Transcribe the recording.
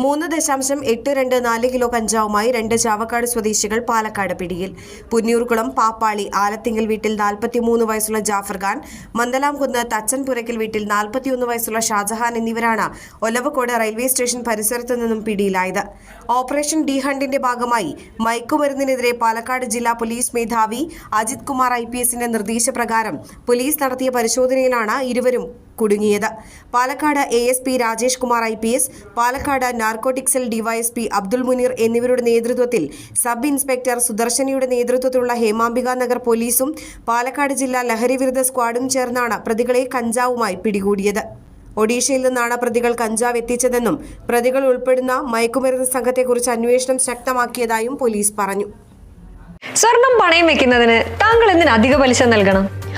മൂന്ന് ദശാംശം എട്ട് രണ്ട് നാല് കിലോ കഞ്ചാവുമായി രണ്ട് ചാവക്കാട് സ്വദേശികൾ പാലക്കാട് പിടിയിൽ. പുന്നിയൂർകുളം പാപ്പാളി ആലത്തിങ്കൽ വീട്ടിൽ നാൽപ്പത്തിമൂന്ന് വയസ്സുള്ള ജാഫർ ഖാൻ മന്ദലാംകുന്ന് തച്ചൻപുരയ്ക്കൽ വീട്ടിൽ നാൽപ്പത്തിയൊന്ന് വയസ്സുള്ള ഷാജഹാൻ എന്നിവരാണ് ഒലവക്കോട് റെയിൽവേ സ്റ്റേഷൻ പരിസരത്തു നിന്നും പിടിയിലായത്. ഓപ്പറേഷൻ ഡി ഹണ്ടിന്റെ ഭാഗമായി മയക്കുമരുന്നിനെതിരെ പാലക്കാട് ജില്ലാ പോലീസ് മേധാവി അജിത് കുമാർ ഐ പി എസിന്റെ നിർദ്ദേശപ്രകാരം പോലീസ് നടത്തിയ പരിശോധനയിലാണ് ഇരുവരും കുടുങ്ങിയത്. Palakkad A S P Rajesh Kumar I P S Palakkad narcotic cell DYSP Abdul Munir എന്നിവരുടെ നേതൃത്വത്തിൽ സബ് ഇൻസ്പെക്ടർ സുദർശനിയുടെ നേതൃത്വത്തിലുള്ള ഹേമാംബിക നഗർ പോലീസും പാലക്കാട് ജില്ലാ ലഹരിവിരുദ്ധ സ്ക്വാഡും ചേർന്നാണ് പ്രതികളെ കഞ്ചാവുമായി പിടികൂടിയത്. ഒഡീഷയിൽ നിന്നാണ് പ്രതികൾ കഞ്ചാവ് എത്തിച്ചതെന്നും പ്രതികൾ ഉൾപ്പെടുന്ന മയക്കുമരുന്ന് സംഘത്തെക്കുറിച്ച് അന്വേഷണം ശക്തമാക്കിയതായും പോലീസ് പറഞ്ഞു. സ്വർണം പണയം വെക്കുന്നതിന് താങ്കൾ എന്തിന് അധിക പലിശ നൽകണം?